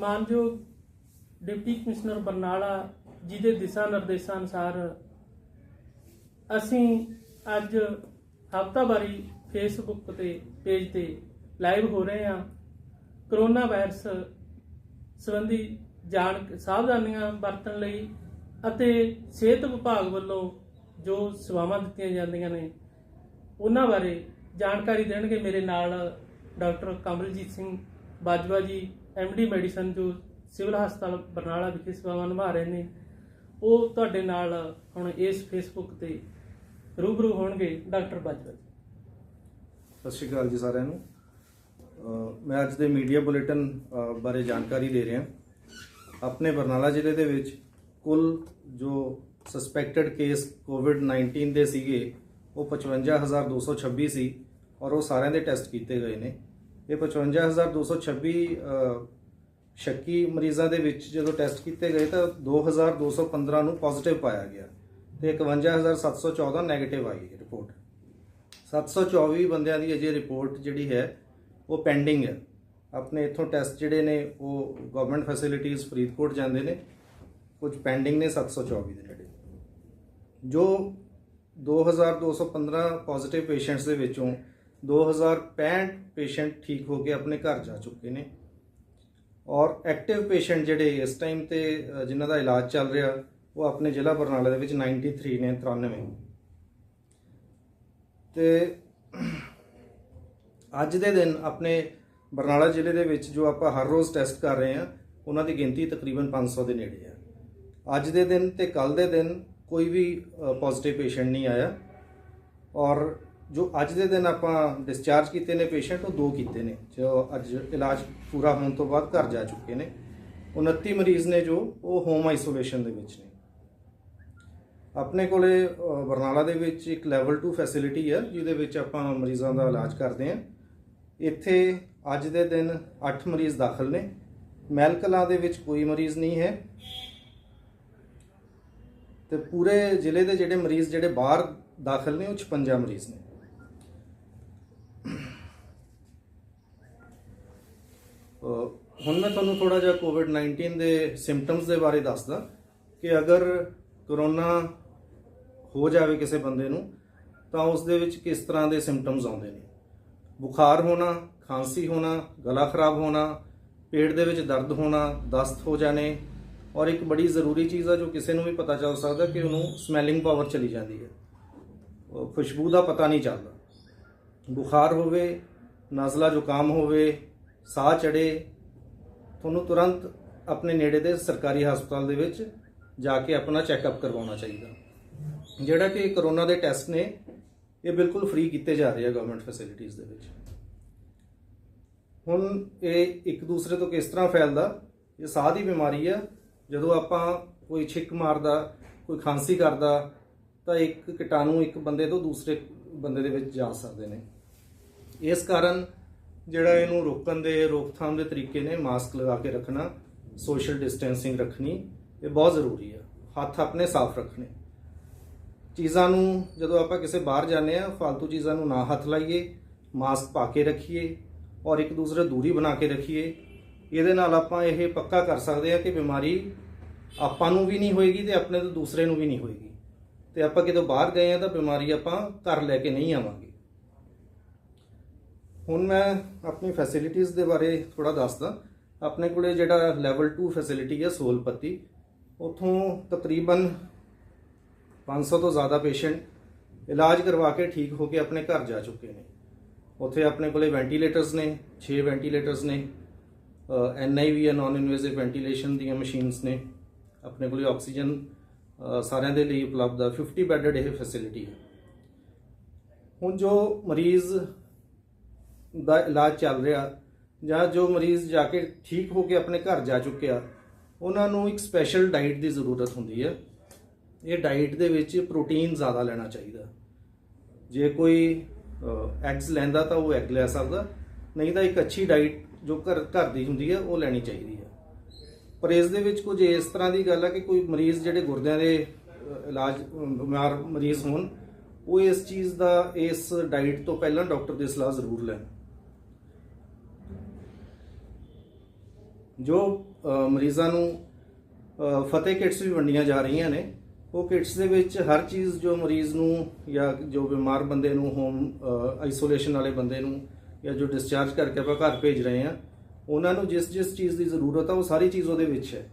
ਮਾਨਯੋਗ deputy commissioner Barnala ਜੀ ਦੇ ਦਿਸ਼ਾ ਨਿਰਦੇਸ਼ਾਂ ਅਨੁਸਾਰ ਅਸੀਂ ਅੱਜ ਹਫ਼ਤਾਵਾਰੀ ਫੇਸਬੁੱਕ ਤੇ ਪੇਜ ਤੇ ਲਾਈਵ ਹੋ ਰਹੇ ਹਾਂ। ਕਰੋਨਾ ਵਾਇਰਸ ਸੰਬੰਧੀ ਜਾਣ ਸਾਵਧਾਨੀਆਂ ਵਰਤਣ ਲਈ ਅਤੇ ਸਿਹਤ ਵਿਭਾਗ ਵੱਲੋਂ ਜੋ ਸੇਵਾਵਾਂ ਦਿੱਤੀਆਂ ਜਾਂਦੀਆਂ ਨੇ, ਉਹਨਾਂ ਬਾਰੇ ਜਾਣਕਾਰੀ ਦੇਣਗੇ ਮੇਰੇ ਨਾਲ ਡਾਕਟਰ ਕਮਲਜੀਤ ਸਿੰਘ ਬਾਜਵਾ ਜੀ। ਡੀ ਮੈਡੀਸਨ ਜੋ ਸਿਵਲ ਹਸਪਤਾਲ ਬਰਨਾਲਾ ਵਿਖੇ ਸੇਵਾਵਾਂ ਨਿਭਾ ਰਹੇ ਨੇ, ਉਹ ਤੁਹਾਡੇ ਨਾਲ ਹੁਣ ਇਸ ਫੇਸਬੁੱਕ ਤੇ ਰੂਬਰੂ ਹੋਣਗੇ ਡਾਕਟਰ ਬਾਜਵਾ ਜੀ। ਸਤਿ ਸ਼੍ਰੀ ਅਕਾਲ ਜੀ ਸਾਰਿਆਂ ਨੂੰ। ਮੈਂ ਅੱਜ ਦੇ ਮੀਡੀਆ ਬੁਲੇਟਿਨ ਬਾਰੇ ਜਾਣਕਾਰੀ ਦੇ ਰਿਹਾ। ਆਪਣੇ ਬਰਨਾਲਾ ਜ਼ਿਲ੍ਹੇ ਦੇ ਵਿੱਚ ਕੁੱਲ ਜੋ ਸਸਪੈਕਟਡ ਕੇਸ ਕੋਵਿਡ-19 ਦੇ ਸੀਗੇ, ਉਹ 55226 ਸੀ ਔਰ ਉਹ ਸਾਰਿਆਂ ਦੇ ਟੈਸਟ ਕੀਤੇ ਗਏ ਨੇ। ਇਹ 55226 ਅਹ, ਸ਼ੱਕੀ ਮਰੀਜ਼ਾਂ ਦੇ ਵਿੱਚ ਜਦੋਂ ਟੈਸਟ ਕੀਤੇ ਗਏ ਤਾਂ 2215 ਨੂੰ ਪੋਜ਼ਿਟਿਵ ਪਾਇਆ ਗਿਆ ਤੇ 51714 네ਗੇਟਿਵ ਆਈ ਹੈ ਰਿਪੋਰਟ 724 ਬੰਦਿਆਂ ਦੀ ਅਜੇ ਰਿਪੋਰਟ ਜਿਹੜੀ ਹੈ ਉਹ ਪੈਂਡਿੰਗ ਹੈ। ਆਪਣੇ ਇਥੋਂ ਟੈਸਟ ਜਿਹੜੇ ਨੇ ਉਹ ਗਵਰਨਮੈਂਟ ਫੈਸਿਲਿਟੀਆਂ ਫਰੀਦਕੋਟ ਜਾਂਦੇ ਨੇ। ਕੁਝ ਪੈਂਡਿੰਗ ਨੇ 724 ਦੇ ਨੇੜੇ। ਜੋ 2215 ਪੋਜ਼ਿਟਿਵ ਪੇਸ਼ੈਂਟਸ ਦੇ ਵਿੱਚੋਂ 2065 ਪੇਸ਼ੈਂਟ ਠੀਕ ਹੋ ਕੇ ਆਪਣੇ ਘਰ ਜਾ ਚੁੱਕੇ ਨੇ। ਔਰ ਐਕਟਿਵ ਪੇਸ਼ੈਂਟ ਜਿਹੜੇ ਇਸ ਟਾਈਮ ਤੇ ਜਿਨ੍ਹਾਂ ਦਾ ਇਲਾਜ ਚੱਲ ਰਿਹਾ, ਉਹ ਆਪਣੇ ਜ਼ਿਲ੍ਹਾ ਬਰਨਾਲਾ ਦੇ ਵਿੱਚ 93 ਨੇ 93 ਤੇ ਅੱਜ ਦੇ ਦਿਨ ਆਪਣੇ ਬਰਨਾਲਾ ਜ਼ਿਲ੍ਹੇ ਦੇ ਵਿੱਚ ਜੋ ਆਪਾਂ ਹਰ ਰੋਜ਼ ਟੈਸਟ ਕਰ ਰਹੇ ਹਾਂ, ਉਹਨਾਂ ਦੀ ਗਿਣਤੀ ਤਕਰੀਬਨ 500 ਦੇ ਨੇੜੇ ਹੈ ਅੱਜ ਦੇ ਦਿਨ ਤੇ ਕੱਲ ਦੇ ਦਿਨ ਕੋਈ ਵੀ ਪੋਜ਼ਿਟਿਵ ਪੇਸ਼ੈਂਟ ਨਹੀਂ ਆਇਆ। ਔਰ ਜੋ ਅੱਜ ਦੇ ਦਿਨ ਆਪਾਂ ਡਿਸਚਾਰਜ ਕੀਤੇ ਨੇ ਪੇਸ਼ੈਂਟ ਉਹ ਦੋ ਕੀਤੇ ਨੇ, ਜੋ ਅੱਜ ਇਲਾਜ ਪੂਰਾ ਹੋਣ ਤੋਂ ਬਾਅਦ ਘਰ ਜਾ ਚੁੱਕੇ ਨੇ। 29 ਮਰੀਜ਼ ਨੇ ਜੋ, ਉਹ ਹੋਮ ਆਈਸੋਲੇਸ਼ਨ ਦੇ ਵਿੱਚ ਨੇ। ਆਪਣੇ ਕੋਲੇ ਬਰਨਾਲਾ ਦੇ ਵਿੱਚ ਇੱਕ ਲੈਵਲ 2 ਫੈਸਿਲਿਟੀ ਹੈ ਜਿਹਦੇ ਵਿੱਚ ਆਪਾਂ ਮਰੀਜ਼ਾਂ ਦਾ ਇਲਾਜ ਕਰਦੇ ਹਾਂ। ਇੱਥੇ ਅੱਜ ਦੇ ਦਿਨ 8 ਮਰੀਜ਼ ਦਾਖਲ ਨੇ। ਮੈਲਕਲਾਂ ਦੇ ਵਿੱਚ ਕੋਈ ਮਰੀਜ਼ ਨਹੀਂ ਹੈ। ਤੇ ਪੂਰੇ ਜ਼ਿਲ੍ਹੇ ਦੇ ਜਿਹੜੇ ਮਰੀਜ਼ ਜਿਹੜੇ ਬਾਹਰ ਦਾਖਲ ਨੇ, ਉਹ 56 ਮਰੀਜ਼ ਨੇ। ਹੁਣ ਮੈਂ ਤੁਹਾਨੂੰ ਥੋੜਾ ਜਿਹਾ ਕੋਵਿਡ-19 ਦੇ ਸਿੰਪਟਮਸ ਦੇ ਬਾਰੇ ਦੱਸਦਾ ਕਿ ਅਗਰ ਕਰੋਨਾ ਹੋ ਜਾਵੇ ਕਿਸੇ ਬੰਦੇ ਨੂੰ, ਤਾਂ ਉਸ ਦੇ ਵਿੱਚ ਕਿਸ ਤਰ੍ਹਾਂ ਦੇ ਸਿੰਪਟਮਸ ਆਉਂਦੇ ਨੇ? ਬੁਖਾਰ ਹੋਣਾ, ਖਾਂਸੀ ਹੋਣਾ, ਗਲਾ ਖਰਾਬ ਹੋਣਾ, ਪੇਟ ਦੇ ਵਿੱਚ ਦਰਦ ਹੋਣਾ, ਦਸਤ ਹੋ ਜਾਣੇ, ਔਰ ਇੱਕ ਬੜੀ ਜ਼ਰੂਰੀ ਚੀਜ਼ ਆ ਜੋ ਕਿਸੇ ਨੂੰ ਵੀ ਪਤਾ ਚੱਲ ਸਕਦਾ ਕਿ ਉਹਨੂੰ ਸਮੈਲਿੰਗ ਪਾਵਰ ਚਲੀ ਜਾਂਦੀ ਹੈ। ਖੁਸ਼ਬੂ ਦਾ ਪਤਾ ਨਹੀਂ ਚੱਲਦਾ। ਬੁਖਾਰ ਹੋਵੇ ਨਾਜ਼ਲਾ ਜ਼ੁਕਾਮ ਹੋਵੇ ਸਾਹ ਚੜੇ, ਤੁਹਾਨੂੰ ਤੁਰੰਤ ਆਪਣੇ ਨੇੜੇ ਦੇ ਸਰਕਾਰੀ ਹਸਪਤਾਲ ਦੇ ਵਿੱਚ ਜਾ ਕੇ ਆਪਣਾ ਚੈੱਕਅਪ ਕਰਵਾਉਣਾ ਚਾਹੀਦਾ। ਜਿਹੜਾ ਕਿ ਕਰੋਨਾ ਦੇ ਟੈਸਟ ਨੇ, ਇਹ ਬਿਲਕੁਲ ਫ੍ਰੀ ਕੀਤੇ ਜਾ ਰਹੇ ਆ ਗਵਰਨਮੈਂਟ ਫੈਸਿਲਿਟੀਆਂ ਦੇ ਵਿੱਚ। ਹੁਣ ਇਹ ਇੱਕ ਦੂਸਰੇ ਤੋਂ ਕਿਸ ਤਰ੍ਹਾਂ ਫੈਲਦਾ, ਇਹ ਸਾਹ ਦੀ ਬਿਮਾਰੀ ਆ। ਜਦੋਂ ਆਪਾਂ ਕੋਈ ਛਿੱਕ ਮਾਰਦਾ, ਕੋਈ ਖਾਂਸੀ ਕਰਦਾ, ਤਾਂ ਇੱਕ ਕੀਟਾਣੂ ਇੱਕ ਬੰਦੇ ਤੋਂ ਦੂਸਰੇ ਬੰਦੇ ਦੇ ਵਿੱਚ ਜਾ ਸਕਦੇ ਨੇ। ਇਸ ਕਾਰਨ ਜਿਹੜਾ ਇਹਨੂੰ ਰੋਕਣ ਦੇ, ਰੋਕਥਾਮ ਦੇ ਤਰੀਕੇ ਨੇ, ਮਾਸਕ ਲਗਾ ਕੇ ਰੱਖਣਾ ਸੋਸ਼ਲ ਡਿਸਟੈਂਸਿੰਗ ਰੱਖਣੀ, ਇਹ ਬਹੁਤ ਜ਼ਰੂਰੀ ਹੈ ਹੱਥ ਆਪਣੇ ਸਾਫ਼ ਰੱਖਣੇ। ਚੀਜ਼ਾਂ ਨੂੰ ਜਦੋਂ ਆਪਾਂ ਕਿਸੇ ਬਾਹਰ ਜਾਂਦੇ ਆ ਫालतू ਚੀਜ਼ਾਂ ਨੂੰ ਨਾ ਹੱਥ ਲਾਈਏ, ਮਾਸਕ ਪਾ ਕੇ ਰੱਖੀਏ ਔਰ ਇੱਕ ਦੂਸਰੇ ਦੂਰੀ ਬਣਾ ਕੇ ਰੱਖੀਏ, ਇਹਦੇ ਨਾਲ ਆਪਾਂ ਇਹ ਪੱਕਾ ਕਰ ਸਕਦੇ ਆ ਕਿ ਬਿਮਾਰੀ ਆਪਾਂ ਨੂੰ ਵੀ ਨਹੀਂ ਹੋਏਗੀ ਤੇ ਆਪਣੇ ਤੋਂ ਦੂਸਰੇ ਨੂੰ ਵੀ ਨਹੀਂ ਹੋਏਗੀ। ਤੇ ਆਪਾਂ ਕਿਤੇ ਬਾਹਰ ਗਏ ਆ ਤਾਂ ਬਿਮਾਰੀ ਆਪਾਂ ਘਰ ਲੈ ਕੇ ਨਹੀਂ ਆਵਾਂਗੇ। ਹੁਣ ਮੈਂ ਆਪਣੀ ਫੈਸਿਲਿਟੀਆਂ ਦੇ ਬਾਰੇ ਥੋੜਾ ਦੱਸਦਾ। ਆਪਣੇ ਕੋਲੇ ਜਿਹੜਾ ਲੈਵਲ 2 ਫੈਸਿਲਿਟੀ ਹੈ ਸੋਲਪਤੀ, ਉਥੋਂ ਤਕਰੀਬਨ 500 ਤੋਂ ਜ਼ਿਆਦਾ ਪੇਸ਼ੈਂਟ ਇਲਾਜ ਕਰਵਾ ਕੇ ਠੀਕ ਹੋ ਕੇ ਆਪਣੇ ਘਰ ਜਾ ਚੁੱਕੇ ਨੇ। ਉੱਥੇ ਆਪਣੇ ਕੋਲੇ ਵੈਂਟੀਲੇਟਰਸ ਨੇ 6 ਵੈਂਟੀਲੇਟਰਸ ਨੇ ਐਨਆਈਵੀ ਹੈ ਨਾਨ ਇਨਵੇਸਿਵ ਵੈਂਟੀਲੇਸ਼ਨ ਦੀਆਂ ਮਸ਼ੀਨਸ ਨੇ। ਆਪਣੇ ਕੋਲੇ ਆਕਸੀਜਨ ਸਾਰਿਆਂ ਦੇ ਲਈ ਉਪਲਬਧ ਹੈ 50 ਬੈੱਡਡ ਇਹ ਫੈਸਿਲਿਟੀ ਹੈ। ਹੁਣ ਜੋ ਮਰੀਜ਼ ਦਾ ਇਲਾਜ ਚੱਲ ਰਿਹਾ ਜਾਂ ਜੋ ਮਰੀਜ਼ ਜਾ ਕੇ ਠੀਕ ਹੋ ਕੇ ਆਪਣੇ ਘਰ ਜਾ ਚੁੱਕਿਆ, ਉਹਨਾਂ ਨੂੰ ਇੱਕ ਸਪੈਸ਼ਲ ਡਾਈਟ ਦੀ ਜ਼ਰੂਰਤ ਹੁੰਦੀ ਹੈ। ਇਹ ਡਾਈਟ ਦੇ ਵਿੱਚ ਪ੍ਰੋਟੀਨ ਜ਼ਿਆਦਾ ਲੈਣਾ ਚਾਹੀਦਾ। ਜੇ ਕੋਈ ਐਗਸ ਲੈਂਦਾ ਤਾਂ ਉਹ ਐਗ ਲੈ ਸਕਦਾ, ਨਹੀਂ ਤਾਂ ਇੱਕ ਅੱਛੀ ਡਾਈਟ ਜੋ ਘਰ ਘਰ ਦੀ ਹੁੰਦੀ ਹੈ, ਉਹ ਲੈਣੀ ਚਾਹੀਦੀ ਹੈ। ਪਰ ਇਸ ਦੇ ਵਿੱਚ ਕੁਝ ਇਸ ਤਰ੍ਹਾਂ ਦੀ ਗੱਲ ਹੈ ਕਿ ਕੋਈ ਮਰੀਜ਼ ਜਿਹੜੇ ਗੁਰਦਿਆਂ ਦੇ ਇਲਾਜ ਬਿਮਾਰ ਮਰੀਜ਼ ਹੋਣ, ਉਹ ਇਸ ਚੀਜ਼ ਦਾ, ਇਸ ਡਾਈਟ ਤੋਂ ਪਹਿਲਾਂ ਡਾਕਟਰ ਦੀ ਸਲਾਹ ਜ਼ਰੂਰ ਲੈਣ। ਜੋ ਮਰੀਜ਼ਾਂ ਨੂੰ ਫਤਿਹ ਕਿਟਸ ਵੀ ਵੰਡੀਆਂ ਜਾ ਰਹੀਆਂ ਨੇ, ਉਹ ਕਿਟਸ ਦੇ ਵਿੱਚ ਹਰ ਚੀਜ਼ ਜੋ ਮਰੀਜ਼ ਨੂੰ ਜਾਂ ਜੋ ਬਿਮਾਰ ਬੰਦੇ ਨੂੰ, ਹੋਮ ਆਈਸੋਲੇਸ਼ਨ ਵਾਲੇ ਬੰਦੇ ਨੂੰ ਜਾਂ ਜੋ ਡਿਸਚਾਰਜ ਕਰਕੇ ਆਪਾਂ ਘਰ ਭੇਜ ਰਹੇ ਹਾਂ, ਉਹਨਾਂ ਨੂੰ ਜਿਸ ਜਿਸ ਚੀਜ਼ ਦੀ ਜ਼ਰੂਰਤ ਆ, ਉਹ ਸਾਰੀ ਚੀਜ਼ ਉਹਦੇ ਵਿੱਚ ਹੈ।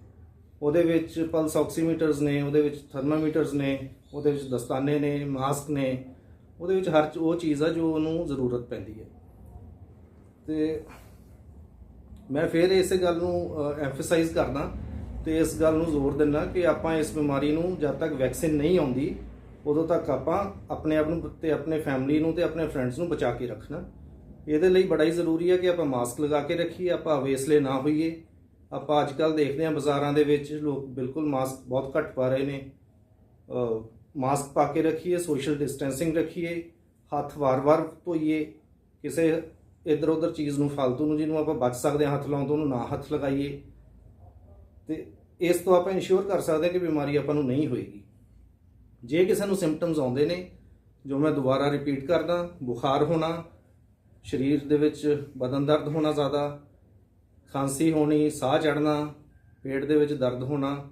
ਉਹਦੇ ਵਿੱਚ ਪਲਸ ਆਕਸੀਮੀਟਰਸ ਨੇ, ਉਹਦੇ ਵਿੱਚ ਥਰਮਾਮੀਟਰਸ ਨੇ, ਉਹਦੇ ਵਿੱਚ ਦਸਤਾਨੇ ਨੇ ਮਾਸਕ ਨੇ, ਉਹਦੇ ਵਿੱਚ ਹਰ ਉਹ ਚੀਜ਼ ਆ ਜੋ ਉਹਨੂੰ ਜ਼ਰੂਰਤ ਪੈਂਦੀ ਹੈ। ਤੇ ਮੈਂ ਫਿਰ ਇਸ ਗੱਲ ਨੂੰ ਐਮਫਸਾਈਜ਼ ਕਰਦਾ ਤੇ ਇਸ ਗੱਲ ਨੂੰ ਜ਼ੋਰ ਦਿੰਦਾ ਕਿ ਆਪਾਂ ਇਸ ਬਿਮਾਰੀ ਨੂੰ ਜਦ ਤੱਕ ਵੈਕਸੀਨ ਨਹੀਂ ਆਉਂਦੀ, ਉਦੋਂ ਤੱਕ ਆਪਾਂ ਆਪਣੇ ਆਪ ਨੂੰ ਤੇ ਆਪਣੇ ਫੈਮਿਲੀ ਨੂੰ ਤੇ ਆਪਣੇ ਫਰੈਂਡਸ ਨੂੰ ਬਚਾ ਕੇ ਰੱਖਣਾ। ਇਹਦੇ ਲਈ ਬੜਾ ਹੀ ਜ਼ਰੂਰੀ ਹੈ ਕਿ ਆਪਾਂ ਮਾਸਕ ਲਗਾ ਕੇ ਰੱਖੀਏ, ਆਪਾਂ ਅਵੇਸਲੇ ਨਾ ਹੋਈਏ। ਆਪਾਂ ਅੱਜ ਕੱਲ ਦੇਖਦੇ ਹਾਂ ਬਾਜ਼ਾਰਾਂ ਦੇ ਵਿੱਚ ਲੋਕ ਬਿਲਕੁਲ ਮਾਸਕ ਬਹੁਤ ਘੱਟ ਪਾ ਰਹੇ ਨੇ। ਮਾਸਕ ਪਾ ਕੇ ਰੱਖੀਏ ਸੋਸ਼ਲ ਡਿਸਟੈਂਸਿੰਗ ਰੱਖੀਏ, ਹੱਥ ਵਾਰ-ਵਾਰ ਧੋਈਏ, ਕਿਸੇ ਇਧਰ ਉਧਰ ਚੀਜ਼ ਨੂੰ ਫालतू ਨੂੰ ਜਿਹਨੂੰ ਆਪਾਂ ਬਚ ਸਕਦੇ ਹਾਂ, ਹੱਥ ਲਾਉਣ ਤੋਂ, ਉਹਨੂੰ ਨਾ ਹੱਥ ਲਗਾਈਏ। ਤੇ ਇਸ ਤੋਂ ਆਪਾਂ ਇਨਸ਼ੋਰ ਕਰ ਸਕਦੇ ਹਾਂ ਕਿ ਬਿਮਾਰੀ ਆਪਾਂ ਨੂੰ ਨਹੀਂ ਹੋਏਗੀ। ਜੇ ਕਿਸੇ ਨੂੰ ਸਿੰਪਟਮਸ ਆਉਂਦੇ ਨੇ, ਜੋ ਮੈਂ ਦੁਬਾਰਾ ਰਿਪੀਟ ਕਰਦਾ, ਬੁਖਾਰ ਹੋਣਾ, ਸਰੀਰ ਦੇ ਵਿੱਚ ਬਦਨ ਦਰਦ ਹੋਣਾ ਜ਼ਿਆਦਾ, ਖਾਂਸੀ ਹੋਣੀ, ਸਾਹ ਚੜਨਾ ਪੇਟ ਦੇ ਵਿੱਚ ਦਰਦ ਹੋਣਾ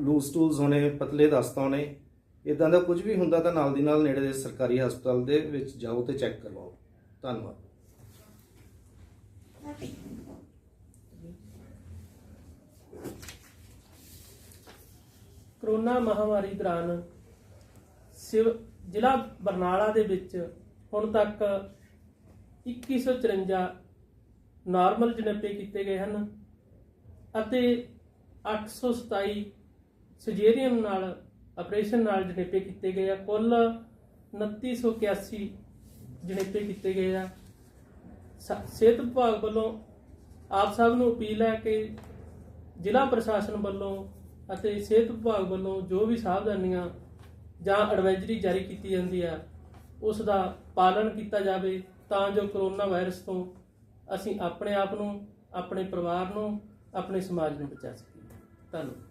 ਲੂਸ ਟੂਲਸ ਹੋਣੇ, ਪਤਲੇ ਦਸਤ ਹੋਣੇ ਇਦਾਂ ਦਾ ਕੁਝ ਵੀ ਹੁੰਦਾ ਤਾਂ ਨਾਲ ਦੀ ਨਾਲ ਨੇੜੇ ਦੇ ਸਰਕਾਰੀ ਹਸਪਤਾਲ ਦੇ ਵਿੱਚ ਜਾਓ ਤੇ ਚੈੱਕ ਕਰਵਾਓ। ਧੰਨਵਾਦ। ਕਰੋਨਾ ਮਹਾਮਾਰੀ ਦੌਰਾਨ ਸਿਵ ਜ਼ਿਲ੍ਹਾ ਬਰਨਾਲਾ ਦੇ ਵਿੱਚ ਹੁਣ ਤੱਕ 2154 ਨਾਰਮਲ ਜਨੇਪੇ ਕੀਤੇ ਗਏ ਹਨ ਅਤੇ 827 ਸਰਜਰੀਅਨ ਨਾਲ, ਆਪਰੇਸ਼ਨ ਨਾਲ ਜਨੇਪੇ ਕੀਤੇ ਗਏ ਆ। ਕੁੱਲ 2981 ਜਨੇਪੇ ਕੀਤੇ ਗਏ ਆ। ਸ- ਸਿਹਤ ਵਿਭਾਗ ਵੱਲੋਂ ਆਪ ਸਭ ਨੂੰ ਅਪੀਲ ਹੈ ਕਿ ਜ਼ਿਲ੍ਹਾ ਪ੍ਰਸ਼ਾਸਨ ਵੱਲੋਂ ਅਤੇ ਸਿਹਤ ਵਿਭਾਗ ਵੱਲੋਂ ਜੋ ਵੀ ਸਾਵਧਾਨੀਆਂ ਜਾਂ ਐਡਵਾਈਜ਼ਰੀ ਜਾਰੀ ਕੀਤੀ ਜਾਂਦੀ ਹੈ ਉਸ ਦਾ ਪਾਲਣ ਕੀਤਾ ਜਾਵੇ ਤਾਂ ਜੋ ਕਰੋਨਾ ਵਾਇਰਸ ਤੋਂ ਅਸੀਂ ਆਪਣੇ ਆਪ ਨੂੰ, ਆਪਣੇ ਪਰਿਵਾਰ ਨੂੰ, ਆਪਣੇ ਸਮਾਜ ਨੂੰ ਬਚਾ ਸਕੀਏ। ਧੰਨਵਾਦ।